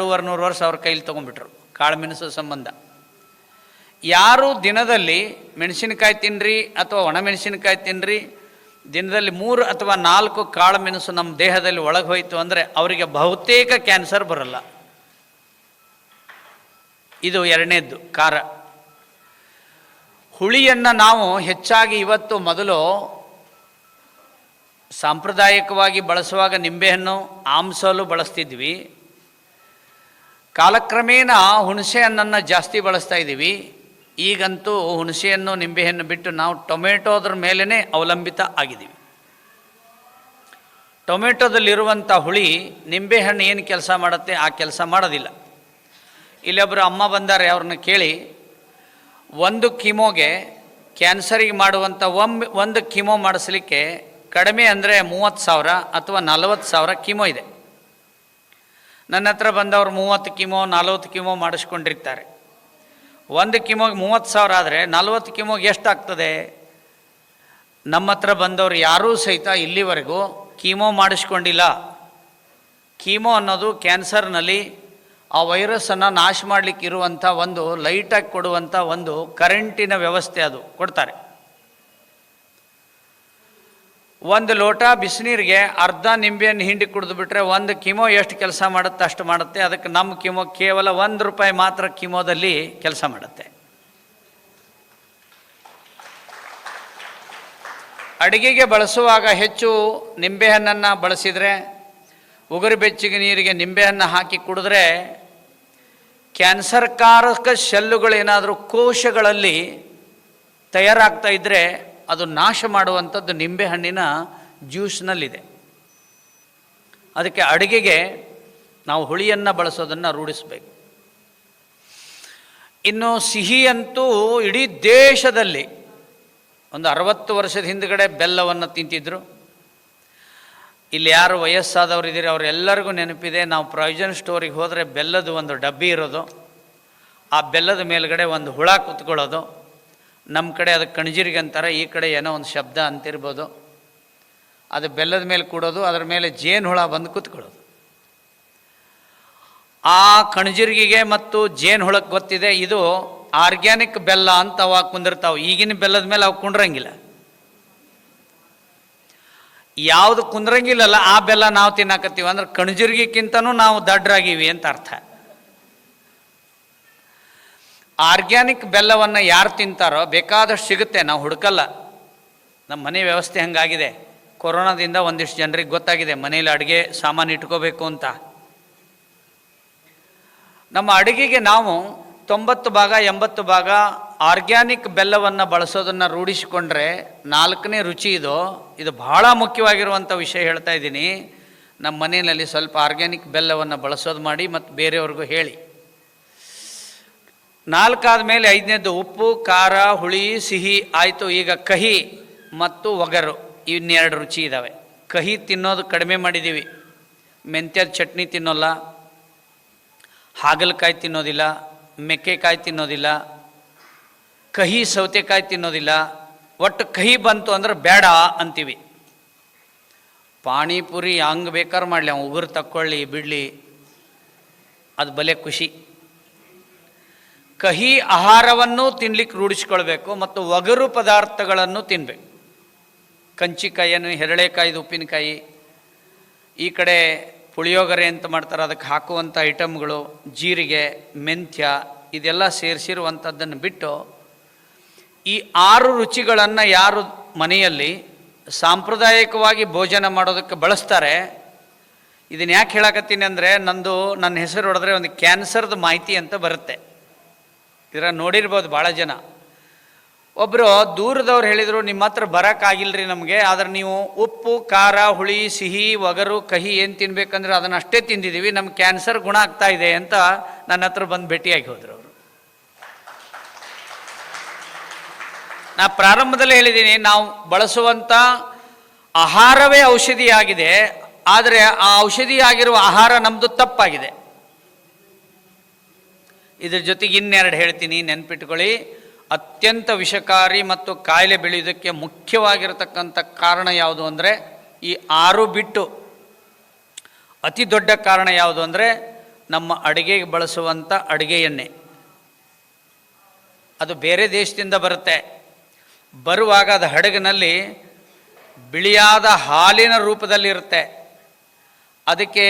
ಎರಡೂವರೆ ನೂರು ವರ್ಷ ಅವ್ರ ಕೈಲಿ ತೊಗೊಂಡ್ಬಿಟ್ರು. ಕಾಳು ಮೆಣಸು ಸಂಬಂಧ. ಯಾರು ದಿನದಲ್ಲಿ ಮೆಣಸಿನಕಾಯಿ ತಿನ್ನಿರಿ ಅಥವಾ ಒಣಮೆಣಸಿನಕಾಯಿ ತಿನ್ನಿರಿ ದಿನದಲ್ಲಿ ಮೂರು ಅಥವಾ ನಾಲ್ಕು ಕಾಳು ಮೆಣಸು ನಮ್ಮ ದೇಹದಲ್ಲಿ ಒಳಗೆ ಹೋಯಿತು ಅಂದರೆ ಅವರಿಗೆ ಬಹುತೇಕ ಕ್ಯಾನ್ಸರ್ ಬರಲ್ಲ. ಇದು ಎರಡನೇದ್ದು ಖಾರ ಹುಳಿಯನ್ನು ನಾವು ಹೆಚ್ಚಾಗಿ ಇವತ್ತು ಮೊದಲು ಸಾಂಪ್ರದಾಯಿಕವಾಗಿ ಬಳಸುವಾಗ ನಿಂಬೆಹಣ್ಣು, ಆಮ್ಸಲು ಬಳಸ್ತಿದ್ವಿ. ಕಾಲಕ್ರಮೇಣ ಹುಣಸೆ ಹಣ್ಣನ್ನು ಜಾಸ್ತಿ ಬಳಸ್ತಾ ಇದ್ದೀವಿ. ಈಗಂತೂ ಹುಣಸೆಯನ್ನು ನಿಂಬೆಹಣ್ಣು ಬಿಟ್ಟು ನಾವು ಟೊಮೆಟೋದ್ರ ಮೇಲೇ ಅವಲಂಬಿತ ಆಗಿದ್ದೀವಿ. ಟೊಮೆಟೊದಲ್ಲಿರುವಂಥ ಹುಳಿ ನಿಂಬೆಹಣ್ಣು ಏನು ಕೆಲಸ ಮಾಡುತ್ತೆ, ಆ ಕೆಲಸ ಮಾಡೋದಿಲ್ಲ. ಇಲ್ಲೊಬ್ಬರು ಅಮ್ಮ ಬಂದಾರೆ, ಅವ್ರನ್ನ ಕೇಳಿ, ಒಂದು ಕಿಮೋಗೆ ಕ್ಯಾನ್ಸರಿಗೆ ಮಾಡುವಂಥ ಒಮ್ಮೆ, ಒಂದು ಕಿಮೋ ಮಾಡಿಸ್ಲಿಕ್ಕೆ ಕಡಿಮೆ ಅಂದರೆ ಮೂವತ್ತು ಸಾವಿರ ಅಥವಾ ನಲವತ್ತು ಸಾವಿರ ಕಿಮೋ ಇದೆ. ನನ್ನ ಹತ್ರ ಬಂದವರು ಮೂವತ್ತು ಕಿಮೋ, ನಲವತ್ತು ಕಿಮೋ ಮಾಡಿಸ್ಕೊಂಡಿರ್ತಾರೆ. ಒಂದು ಕಿಮೋಗೆ ಮೂವತ್ತು ಸಾವಿರ ಆದರೆ ನಲ್ವತ್ತು ಕಿಮೋಗೆ ಎಷ್ಟಾಗ್ತದೆ ನಮ್ಮ ಹತ್ರ ಬಂದವರು ಯಾರೂ ಸಹಿತ ಇಲ್ಲಿವರೆಗೂ ಕೀಮೋ ಮಾಡಿಸ್ಕೊಂಡಿಲ್ಲ. ಕೀಮೋ ಅನ್ನೋದು ಕ್ಯಾನ್ಸರ್ನಲ್ಲಿ ಆ ವೈರಸ್ಸನ್ನು ನಾಶ ಮಾಡಲಿಕ್ಕಿರುವಂಥ ಒಂದು ಲೈಟಾಗಿ ಕೊಡುವಂಥ ಒಂದು ಕರೆಂಟಿನ ವ್ಯವಸ್ಥೆ ಅದು ಕೊಡ್ತಾರೆ. ಒಂದು ಲೋಟ ಬಿಸಿನೀರಿಗೆ ಅರ್ಧ ನಿಂಬೆಯನ್ನು ಹಿಂಡಿ ಕುಡಿದು ಬಿಟ್ರೆ ಒಂದು ಕಿಮೋ ಎಷ್ಟು ಕೆಲಸ ಮಾಡುತ್ತೆ ಅಷ್ಟು ಮಾಡುತ್ತೆ. ಅದಕ್ಕೆ ನಮ್ಮ ಕಿಮೋ ಕೇವಲ ಒಂದು ರೂಪಾಯಿ ಮಾತ್ರ ಕಿಮೋದಲ್ಲಿ ಕೆಲಸ ಮಾಡುತ್ತೆ. ಅಡುಗೆಗೆ ಬಳಸುವಾಗ ಹೆಚ್ಚು ನಿಂಬೆಹಣ್ಣನ್ನು ಬಳಸಿದರೆ, ಉಗುರು ಬೆಚ್ಚಗೆ ನೀರಿಗೆ ನಿಂಬೆಹಣ್ಣು ಹಾಕಿ ಕುಡಿದ್ರೆ ಕ್ಯಾನ್ಸರ್ಕಾರಕ ಶೆಲ್ಲುಗಳೇನಾದರೂ ಕೋಶಗಳಲ್ಲಿ ತಯಾರಾಗ್ತಾ ಇದ್ದರೆ ಅದು ನಾಶ ಮಾಡುವಂಥದ್ದು ನಿಂಬೆಹಣ್ಣಿನ ಜ್ಯೂಸ್ನಲ್ಲಿದೆ. ಅದಕ್ಕೆ ಅಡುಗೆಗೆ ನಾವು ಹುಳಿಯನ್ನು ಬಳಸೋದನ್ನು ರೂಢಿಸಬೇಕು. ಇನ್ನು ಸಿಹಿಯಂತೂ ಇಡೀ ದೇಶದಲ್ಲಿ ಒಂದು ಅರವತ್ತು ವರ್ಷದ ಹಿಂದ್ಗಡೆ ಬೆಲ್ಲವನ್ನು ತಿಂತಿದ್ರು. ಇಲ್ಲಿ ಯಾರು ವಯಸ್ಸಾದವರಿದ್ದೀರಿ ಅವರೆಲ್ಲರಿಗೂ ನೆನಪಿದೆ, ನಾವು ಪ್ರಾವಿಷನ್ ಸ್ಟೋರಿಗೆ ಹೋದರೆ ಬೆಲ್ಲದ ಒಂದು ಡಬ್ಬಿ ಇರೋದು, ಆ ಬೆಲ್ಲದ ಮೇಲುಗಡೆ ಒಂದು ಹುಳ ಕುತ್ಕೊಳ್ಳೋದು ನಮ್ಮ ಕಡೆ ಅದಕ್ಕೆ ಕಣಜಿರಿಗೆ ಅಂತಾರೆ ಈ ಕಡೆ ಏನೋ ಒಂದು ಶಬ್ದ ಅಂತಿರ್ಬೋದು. ಅದು ಬೆಲ್ಲದ ಮೇಲೆ ಕೂಡೋದು, ಅದರ ಮೇಲೆ ಜೇನು ಹುಳ ಬಂದು ಕೂತ್ಕೊಳ್ಳೋದು. ಆ ಕಣಜಿರ್ಗಿಗೆ ಮತ್ತು ಜೇನು ಹುಳಕ್ಕೆ ಗೊತ್ತಿದೆ, ಇದು ಆರ್ಗ್ಯಾನಿಕ್ ಬೆಲ್ಲ ಅಂತ ಅವಾಗ ಕುಂದಿರ್ತಾವೆ. ಈಗಿನ ಬೆಲ್ಲದ ಮೇಲೆ ಅವು ಕುಂಡ್ರಂಗಿಲ್ಲ. ಯಾವುದು ಕುಂದ್ರಂಗಿಲ್ಲಲ್ಲ, ಆ ಬೆಲ್ಲ ನಾವು ತಿನ್ನಾಕತ್ತೀವಿ. ಅಂದ್ರೆ ಕಣಜಿರ್ಗಿಕ್ಕಿಂತನೂ ನಾವು ದಡ್ಡರಾಗಿವಿ ಅಂತ ಅರ್ಥ. ಆರ್ಗ್ಯಾನಿಕ್ ಬೆಲ್ಲವನ್ನು ಯಾರು ತಿಂತಾರೋ ಬೇಕಾದಷ್ಟು ಸಿಗುತ್ತೆ, ನಾವು ಹುಡುಕಲ್ಲ. ನಮ್ಮ ಮನೆ ವ್ಯವಸ್ಥೆ ಹಂಗಾಗಿದೆ. ಕೊರೋನಾದಿಂದ ಒಂದಿಷ್ಟು ಜನರಿಗೆ ಗೊತ್ತಾಗಿದೆ, ಮನೇಲಿ ಅಡುಗೆ ಸಾಮಾನು ಇಟ್ಕೋಬೇಕು ಅಂತ. ನಮ್ಮ ಅಡುಗೆಗೆ ನಾವು ತೊಂಬತ್ತು ಭಾಗ, ಎಂಬತ್ತು ಭಾಗ ಆರ್ಗ್ಯಾನಿಕ್ ಬೆಲ್ಲವನ್ನು ಬಳಸೋದನ್ನು ರೂಢಿಸಿಕೊಂಡ್ರೆ ನಾಲ್ಕನೇ ರುಚಿ ಇದು. ಇದು ಬಹಳ ಮುಖ್ಯವಾಗಿರುವಂಥ ವಿಷಯ ಹೇಳ್ತಾ ಇದ್ದೀನಿ. ನಮ್ಮ ಮನೆಯಲ್ಲಿ ಸ್ವಲ್ಪ ಆರ್ಗ್ಯಾನಿಕ್ ಬೆಲ್ಲವನ್ನು ಬಳಸೋದು ಮಾಡಿ ಮತ್ತು ಬೇರೆಯವ್ರಿಗೂ ಹೇಳಿ. ನಾಲ್ಕಾದ ಮೇಲೆ ಐದನೇದು ಉಪ್ಪು, ಖಾರ, ಹುಳಿ, ಸಿಹಿ, ಆಯಿತು, ಈಗ ಕಹಿ ಮತ್ತು ಒಗರು, ಇನ್ನೆರಡು ರುಚಿ ಇದ್ದಾವೆ ಕಹಿ ತಿನ್ನೋದು ಕಡಿಮೆ ಮಾಡಿದ್ದೀವಿ ಮೆಂತ್ಯದ ಚಟ್ನಿ ತಿನ್ನೋಲ್ಲ, ಹಾಗಲಕಾಯಿ ತಿನ್ನೋದಿಲ್ಲ, ಮೆಕ್ಕೆಕಾಯಿ ತಿನ್ನೋದಿಲ್ಲ, ಕಹಿ, ಸೌತೆಕಾಯಿ ತಿನ್ನೋದಿಲ್ಲ. ಒಟ್ಟು ಕಹಿ ಬಂತು ಅಂದ್ರೆ ಬೇಡ ಅಂತೀವಿ. ಪಾನಿಪುರಿ ಹಂಗೆ ಬೇಕಾದ್ರೆ ಮಾಡಲಿ, ಅವ್ನು ಉಗುರು ತಕ್ಕೊಳ್ಳಿ, ಬಿಡಲಿ, ಅದು ಬಲೆ ಖುಷಿ. ಕಹಿ ಆಹಾರವನ್ನು ತಿನ್ಲಿಕ್ಕೆ ರೂಢಿಸ್ಕೊಳ್ಬೇಕು ಮತ್ತು ಒಗರು ಪದಾರ್ಥಗಳನ್ನು ತಿನ್ನಬೇಕು ಕಂಚಿಕಾಯಿಯನ್ನು ಹೆರಳೆಕಾಯಿದು ಉಪ್ಪಿನಕಾಯಿ, ಈ ಕಡೆ ಪುಳಿಯೋಗರೆ ಅಂತ ಮಾಡ್ತಾರೆ, ಅದಕ್ಕೆ ಹಾಕುವಂಥ ಐಟಮ್ಗಳು, ಜೀರಿಗೆ, ಮೆಂತ್ಯ, ಇದೆಲ್ಲ ಸೇರಿಸಿರುವಂಥದ್ದನ್ನು ಬಿಟ್ಟು ಈ ಆರು ರುಚಿಗಳನ್ನು ಯಾರು ಮನೆಯಲ್ಲಿ ಸಾಂಪ್ರದಾಯಿಕವಾಗಿ ಭೋಜನ ಮಾಡೋದಕ್ಕೆ ಬಳಸ್ತಾರೆ. ಇದನ್ನು ಯಾಕೆ ಹೇಳಕತ್ತೀನಿ ಅಂದರೆ, ನಂದು ನನ್ನ ಹೆಸರು ಹೊಡೆದ್ರೆ ಒಂದು ಕ್ಯಾನ್ಸರ್ದು ಮಾಹಿತಿ ಅಂತ ಬರುತ್ತೆ. ಇದರ ನೋಡಿರ್ಬೋದು ಭಾಳ ಜನ. ಒಬ್ಬರು ದೂರದವ್ರು ಹೇಳಿದರು, ನಿಮ್ಮ ಹತ್ರ ಬರೋಕ್ಕಾಗಿಲ್ಲರಿ ನಮಗೆ, ಆದ್ರೆ ನೀವು ಉಪ್ಪು, ಖಾರ, ಹುಳಿ, ಸಿಹಿ, ಒಗರು, ಕಹಿ ಏನು ತಿನ್ಬೇಕಂದ್ರೆ ಅದನ್ನು ಅಷ್ಟೇ ತಿಂದಿದ್ದೀವಿ ನಮ್ಮ ಕ್ಯಾನ್ಸರ್ ಗುಣ ಆಗ್ತಾ ಇದೆ ಅಂತ ನನ್ನ ಹತ್ರ ಬಂದು ಭೇಟಿಯಾಗಿ ಹೋದರು ಅವರು. ನಾ ಪ್ರಾರಂಭದಲ್ಲಿ ಹೇಳಿದ್ದೀನಿ ನಾವು ಬಳಸುವಂಥ ಆಹಾರವೇ ಔಷಧಿಯಾಗಿದೆ, ಆದರೆ ಆ ಔಷಧಿಯಾಗಿರುವ ಆಹಾರ ನಮ್ಮದು ತಪ್ಪಾಗಿದೆ. ಇದ್ರ ಜೊತೆಗೆ ಇನ್ನೆರಡು ಹೇಳ್ತೀನಿ, ನೆನ್ಪಿಟ್ಕೊಳ್ಳಿ. ಅತ್ಯಂತ ವಿಷಕಾರಿ ಮತ್ತು ಕಾಯಿಲೆ ಬೆಳೆಯೋದಕ್ಕೆ ಮುಖ್ಯವಾಗಿರತಕ್ಕಂಥ ಕಾರಣ ಯಾವುದು ಅಂದರೆ, ಈ ಆರು ಬಿಟ್ಟು ಅತಿ ದೊಡ್ಡ ಕಾರಣ ಯಾವುದು ಅಂದರೆ, ನಮ್ಮ ಅಡುಗೆಗೆ ಬಳಸುವಂಥ ಅಡುಗೆ ಎಣ್ಣೆ. ಅದು ಬೇರೆ ದೇಶದಿಂದ ಬರುತ್ತೆ. ಬರುವಾಗ ಅದು ಹಡಗಿನಲ್ಲಿ ಬಿಳಿಯಾದ ಹಾಲಿನ ರೂಪದಲ್ಲಿರುತ್ತೆ. ಅದಕ್ಕೆ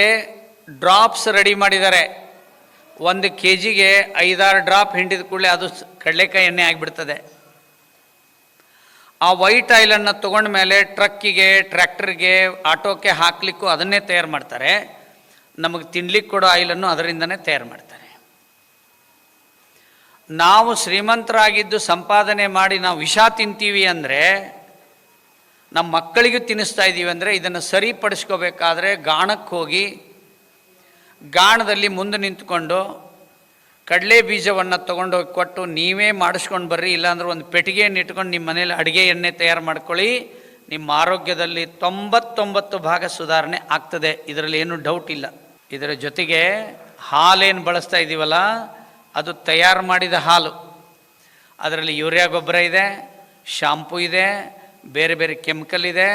ಡ್ರಾಪ್ಸ್ ರೆಡಿ ಮಾಡಿದ್ದಾರೆ. ಒಂದು ಕೆ ಜಿಗೆ ಐದಾರು ಡ್ರಾಪ್ ಹಿಂಡಿದ ಕೂಡಲೇ ಅದು ಕಡಲೆಕಾಯಿ ಎಣ್ಣೆ ಆಗಿಬಿಡ್ತದೆ. ಆ ವೈಟ್ ಆಯಿಲನ್ನು ತೊಗೊಂಡ ಮೇಲೆ ಟ್ರಕ್ಕಿಗೆ, ಟ್ರ್ಯಾಕ್ಟರ್ಗೆ, ಆಟೋಕ್ಕೆ ಹಾಕಲಿಕ್ಕೂ ಅದನ್ನೇ ತಯಾರು ಮಾಡ್ತಾರೆ. ನಮಗೆ ತಿನ್ಲಿಕ್ಕೆ ಕೊಡೋ ಆಯಿಲನ್ನು ಅದರಿಂದನೇ ತಯಾರು ಮಾಡ್ತಾರೆ. ನಾವು ಶ್ರೀಮಂತರಾಗಿದ್ದು ಸಂಪಾದನೆ ಮಾಡಿ ನಾವು ವಿಷ ತಿಂತೀವಿ ಅಂದರೆ, ನಮ್ಮ ಮಕ್ಕಳಿಗೂ ತಿನ್ನಿಸ್ತಾ ಇದ್ದೀವಿ ಅಂದರೆ ಇದನ್ನು ಸರಿಪಡಿಸ್ಕೋಬೇಕಾದ್ರೆ ಗಾಣಕ್ಕೆ ಹೋಗಿ ಗಾಣದಲ್ಲಿ ಮುಂದೆ ನಿಂತ್ಕೊಂಡು ಕಡಲೆ ಬೀಜವನ್ನು ತೊಗೊಂಡೋಗಿ ಕೊಟ್ಟು ನೀವೇ ಮಾಡಿಸ್ಕೊಂಡು ಬರ್ರಿ, ಇಲ್ಲಾಂದ್ರೆ ಒಂದು ಪೆಟ್ಟಿಗೆಯನ್ನು ಇಟ್ಕೊಂಡು ನಿಮ್ಮ ಮನೇಲಿ ಅಡುಗೆ ಎಣ್ಣೆ ತಯಾರು ಮಾಡ್ಕೊಳ್ಳಿ, ನಿಮ್ಮ ಆರೋಗ್ಯದಲ್ಲಿ ತೊಂಬತ್ತೊಂಬತ್ತು ಭಾಗ ಸುಧಾರಣೆ ಆಗ್ತದೆ. ಇದರಲ್ಲಿ ಏನು ಡೌಟ್ ಇಲ್ಲ. ಇದರ ಜೊತೆಗೆ ಹಾಲೇನು ಬಳಸ್ತಾ ಇದ್ದೀವಲ್ಲ ಅದು ತಯಾರು ಮಾಡಿದ ಹಾಲು. ಅದರಲ್ಲಿ ಯೂರಿಯಾ ಗೊಬ್ಬರ ಇದೆ, ಶಾಂಪೂ ಇದೆ, ಬೇರೆ ಬೇರೆ ಕೆಮಿಕಲ್ ಇದೆ,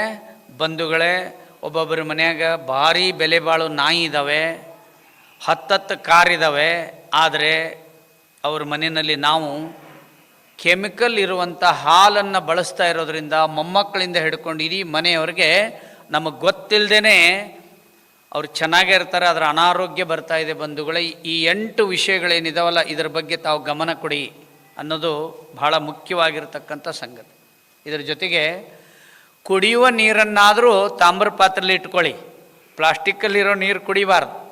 ಬಂಧುಗಳೇ, ಒಬ್ಬೊಬ್ಬರ ಮನೆಯಾಗ ಭಾರಿ ಬೆಲೆ ಬಾಳು ನಾಯಿ ಇದ್ದಾವೆ ಹತ್ತತ್ತು ಕಾರಿದ್ದಾವೆ ಆದರೆ ಅವ್ರ ಮನೆಯಲ್ಲಿ ನಾವು ಕೆಮಿಕಲ್ ಇರುವಂಥ ಹಾಲನ್ನು ಬಳಸ್ತಾ ಇರೋದ್ರಿಂದ ಮೊಮ್ಮಕ್ಕಳಿಂದ ಹಿಡ್ಕೊಂಡು ಇಡೀ ಮನೆಯವ್ರಿಗೆ ನಮಗೆ ಗೊತ್ತಿಲ್ಲದೇ ಅವ್ರು ಚೆನ್ನಾಗೇ ಇರ್ತಾರೆ ಅದರ ಅನಾರೋಗ್ಯ ಬರ್ತಾ ಇದೆ ಬಂಧುಗಳೇ. ಈ ಎಂಟು ವಿಷಯಗಳೇನಿದಾವಲ್ಲ, ಇದರ ಬಗ್ಗೆ ತಾವು ಗಮನ ಕೊಡಿ ಅನ್ನೋದು ಬಹಳ ಮುಖ್ಯವಾಗಿರ್ತಕ್ಕಂಥ ಸಂಗತಿ. ಇದರ ಜೊತೆಗೆ ಕುಡಿಯುವ ನೀರನ್ನಾದರೂ ತಾಮ್ರ ಪಾತ್ರೆಯಲ್ಲಿ ಇಟ್ಕೊಳ್ಳಿ. ಪ್ಲಾಸ್ಟಿಕ್ಕಲ್ಲಿರೋ ನೀರು ಕುಡಿಬಾರ್ದು.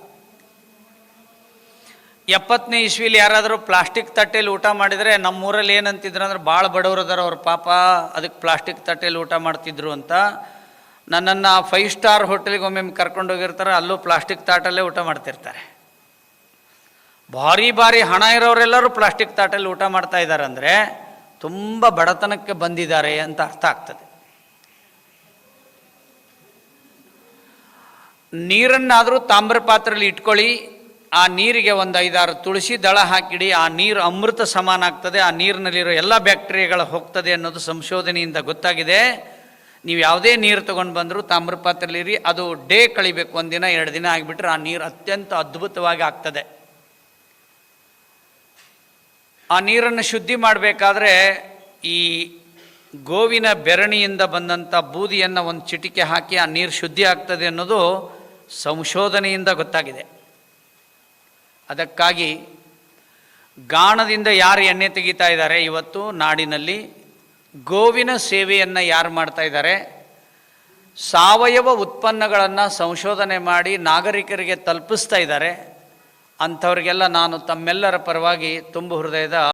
ಎಪ್ಪತ್ತನೇ ಇಸ್ವಿಲಿ ಯಾರಾದರೂ ಪ್ಲಾಸ್ಟಿಕ್ ತಟ್ಟೆಯಲ್ಲಿ ಊಟ ಮಾಡಿದರೆ ನಮ್ಮೂರಲ್ಲಿ ಏನಂತಿದ್ರು ಅಂದ್ರೆ ಭಾಳ ಬಡವರು ಅದಾರ ಅವ್ರ ಪಾಪ ಅದಕ್ಕೆ ಪ್ಲಾಸ್ಟಿಕ್ ತಟ್ಟೆಯಲ್ಲಿ ಊಟ ಮಾಡ್ತಿದ್ರು ಅಂತ. ನನ್ನನ್ನು ಫೈವ್ ಸ್ಟಾರ್ ಹೋಟೆಲ್ಗೆ ಒಮ್ಮೊಮ್ಮೆ ಕರ್ಕೊಂಡು ಹೋಗಿರ್ತಾರೆ, ಅಲ್ಲೂ ಪ್ಲಾಸ್ಟಿಕ್ ತಾಟಲ್ಲೇ ಊಟ ಮಾಡ್ತಿರ್ತಾರೆ. ಭಾರಿ ಭಾರಿ ಹಣ ಇರೋರೆಲ್ಲರೂ ಪ್ಲಾಸ್ಟಿಕ್ ತಾಟಲ್ಲಿ ಊಟ ಮಾಡ್ತಾ ಇದ್ದಾರೆ ಅಂದರೆ ತುಂಬ ಬಡತನಕ್ಕೆ ಬಂದಿದ್ದಾರೆ ಅಂತ ಅರ್ಥ ಆಗ್ತದೆ. ನೀರನ್ನಾದರೂ ತಾಮ್ರ ಪಾತ್ರೆಯಲ್ಲಿ ಇಟ್ಕೊಳ್ಳಿ ಆ ನೀರಿಗೆ ಒಂದು ಐದಾರು ತುಳಸಿ ದಳ ಹಾಕಿಡಿ, ಆ ನೀರು ಅಮೃತ ಸಮಾನ ಆಗ್ತದೆ ಆ ನೀರಿನಲ್ಲಿರೋ ಎಲ್ಲ ಬ್ಯಾಕ್ಟೀರಿಯಾಗಳು ಹೋಗ್ತದೆ ಅನ್ನೋದು ಸಂಶೋಧನೆಯಿಂದ ಗೊತ್ತಾಗಿದೆ. ನೀವು ಯಾವುದೇ ನೀರು ತೊಗೊಂಡು ಬಂದರೂ ತಾಮ್ರ ಪಾತ್ರೆಲಿರಿ ಅದು ಡೇ ಕಳಿಬೇಕು ಒಂದಿನ ಎರಡು ದಿನ ಆಗಿಬಿಟ್ರೆ ಆ ನೀರು ಅತ್ಯಂತ ಅದ್ಭುತವಾಗಿ ಆಗ್ತದೆ. ಆ ನೀರನ್ನು ಶುದ್ಧಿ ಮಾಡಬೇಕಾದ್ರೆ ಈ ಗೋವಿನ ಬೆರಣಿಯಿಂದ ಬಂದಂಥ ಬೂದಿಯನ್ನು ಒಂದು ಚಿಟಿಕೆ ಹಾಕಿ ಆ ನೀರು ಶುದ್ಧಿ ಆಗ್ತದೆ ಅನ್ನೋದು ಸಂಶೋಧನೆಯಿಂದ ಗೊತ್ತಾಗಿದೆ. ಅದಕ್ಕಾಗಿ ಗಾಣದಿಂದ ಯಾರು ಎಣ್ಣೆ ತೆಗಿತಾ ಇದ್ದಾರೆ? ಇವತ್ತು ನಾಡಿನಲ್ಲಿ ಗೋವಿನ ಸೇವೆಯನ್ನು ಯಾರು ಮಾಡ್ತಾ ಇದ್ದಾರೆ? ಸಾವಯವ ಉತ್ಪನ್ನಗಳನ್ನು ಸಂಶೋಧನೆ ಮಾಡಿ ನಾಗರಿಕರಿಗೆ ತಲುಪಿಸ್ತಾ ಇದ್ದಾರೆ. ಅಂಥವ್ರಿಗೆಲ್ಲ ನಾನು ತಮ್ಮೆಲ್ಲರ ಪರವಾಗಿ ತುಂಬು ಹೃದಯದ